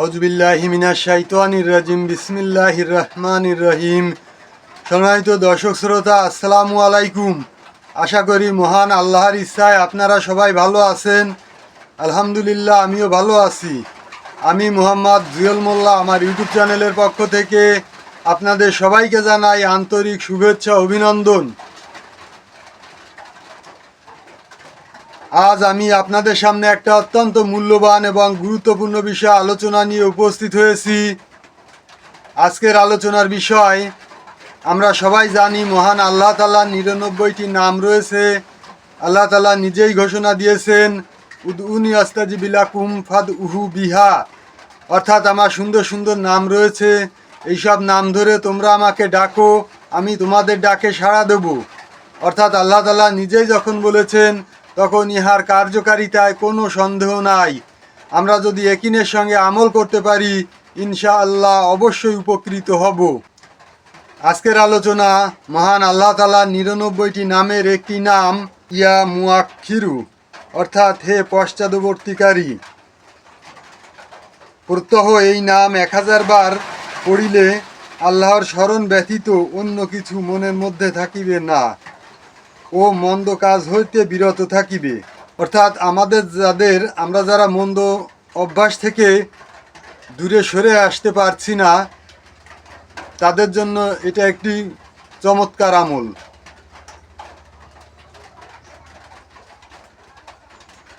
আউজবিল্লাহিমিনা শাইতানির রাজিম, বিসমিল্লাহির রহমানির রহিম। সম্মানিত দর্শক শ্রোতা, আসসালামু আলাইকুম। আশা করি মহান আল্লাহর ইচ্ছায় আপনারা সবাই ভালো আছেন। আলহামদুলিল্লাহ, আমিও ভালো আছি। আমি মোহাম্মদ জুয়েল মোল্লা, আমার ইউটিউব চ্যানেলের পক্ষ থেকে আপনাদের সবাইকে জানাই আন্তরিক শুভেচ্ছা, অভিনন্দন। আজ আমি আপনাদের সামনে একটা অত্যন্ত মূল্যবান এবং গুরুত্বপূর্ণ বিষয় আলোচনা নিয়ে উপস্থিত হয়েছি। আজকের আলোচনার বিষয়, আমরা সবাই জানি মহান আল্লাহ তালার নিরানব্বইটি নাম রয়েছে। আল্লাহ তালা নিজেই ঘোষণা দিয়েছেন উনি আস্তাজি বিলাকুম ফাদ উহু বিহা। অর্থাৎ আমার সুন্দর সুন্দর নাম রয়েছে। এইসব নাম ধরে তোমরা আমাকে ডাকো, আমি তোমাদের ডাকে সাড়া দেব। অর্থাৎ আল্লাহ তালা নিজেই যখন বলেছেন তখন ইহার কার্যকারিতায় কোনো সন্দেহ নাই। আমরা যদি একিনের সঙ্গে আমল করতে পারি ইনশা আল্লাহ অবশ্যই উপকৃত হব। আজকের আলোচনা মহান আল্লাহ তালার নিরানব্বইটি নামের একটি নাম, ইয়া মুয়াক্ষিরু অর্থাৎ হে পশ্চাদবর্তীকারী। প্রত্যহ এই নাম এক হাজার বার পড়িলে আল্লাহর স্মরণ ব্যতীত অন্য কিছু মনের মধ্যে থাকিবে না। ও মন্দ কাজ হইতে বিরত থাকিবে। অর্থাৎ আমাদের যাদের, আমরা যারা মন্দ অভ্যাস থেকে দূরে সরে আসতে পারছি না, তাদের জন্য এটা একটি চমৎকার আমল।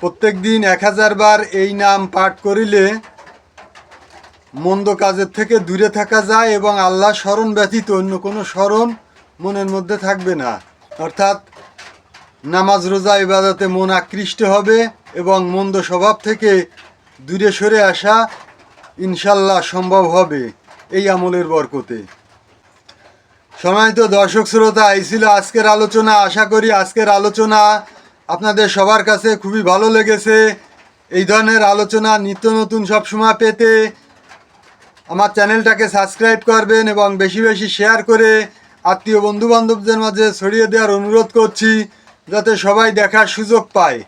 প্রত্যেক দিন এক হাজার বার এই নাম পাঠ করিলে মন্দ কাজের থেকে দূরে থাকা যায় এবং আল্লাহ স্মরণ ব্যতীত অন্য কোনো স্মরণ মনের মধ্যে থাকবে না। অর্থাৎ নামাজ, রোজা, ইবাদতে মন আকৃষ্ট হবে এবং মন্দ স্বভাব থেকে দূরে সরে আসা ইনশাল্লাহ সম্ভব হবে এই আমলের বরকতে। সম্মানিত দর্শক, শ্রোতা, এই ছিল আজকের আলোচনা। আশা করি আজকের আলোচনা আপনাদের সবার কাছে খুবই ভালো লেগেছে। এই ধরনের আলোচনা নিত্য নতুন সবসময় পেতে আমার চ্যানেলটাকে সাবস্ক্রাইব করবেন এবং বেশি বেশি শেয়ার করে আত্মীয় বন্ধু বান্ধবদের মাঝে ছড়িয়ে দেওয়ার অনুরোধ করছি। যাতে সবাই দেখার সুযোগ পায়।